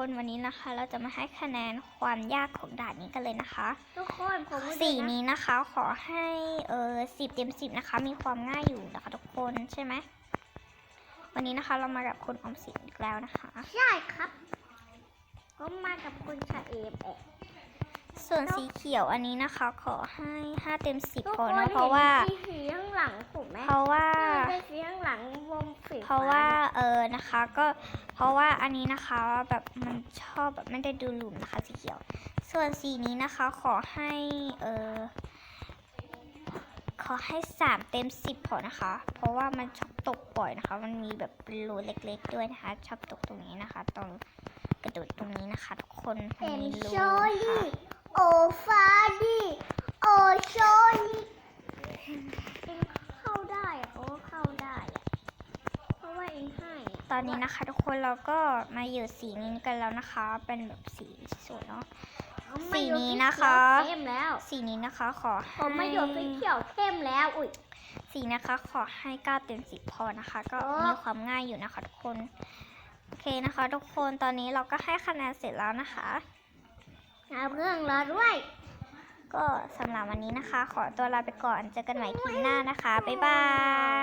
คนวันนี้นะคะ เราจะมาให้คะแนนความยากของด่านนี้กันเลยนะคะ ทุกคนผมรู้สีสึกะนี้นะคะ ขอให้เออสิบเต็มสิบนะคะ มีความง่ายอยู่นะคะทุกคนใช่ไหมวันนี้นะคะเรามากับคุณออมสินอีกแล้วนะคะ ใช่ครับ ก็มากับคุณชาเอมเอะส่วนสีเขียวอันนี้นะคะ ขอให้ห้าเต็มสิบทุกพอคนเนเห็อะนเพราะว่าสีสีข้างหลังผมไหมเพราะว่า ใช่สีข้างหลังวงสี เพราะว่าเออนะคะก็เพราะว่าอันนี้นะคะแบบมันชอบแบบไม่ได้ดูหลุมนะคะสีเขียว ส่วนสีนี้นะคะขอให้เออขอให้สามเต็มสิบพอนะคะ เพราะว่ามันชอบตกบ่อยนะคะ มันมีแบบรูเล็ก ๆ ด้วยนะคะ ชอบตกตรงนี้นะคะ ตรงกระโดดตรงนี้นะคะ ทุกคนเอ็นมีรูโชนะลี่คะโอฟาดีโอโชลี่เองเข้าได้อะโอ้เข้าได้อะเพราะว่าเองให้อะ ตอนนี้นะคะทุกคนเราก็มาอยู่สีนี้กันแล้วนะคะ เป็นแบบสีสวยเนาะเอาสีมาอยู่นี้สีนะคะเขียวเข้มแล้ว สีนี้นะคะขอให้ผมมาอยู่สีเขียวเข้มแล้ว อุ้ยสีนะคะ ขอให้เก้าเต็มสิบพอนะคะ ก็โอ้มีความง่ายอยู่นะคะทุกคนโอเคนะคะ ทุกคนตอนนี้เราก็ให้คะแนนเสร็จแล้วนะคะเอาเรื่องเราด้วย ก็สำหรับวันนี้นะคะ ขอตัวลาไปก่อนเจอกันใหม่คลิปหน้านะคะ บ๊ายบาย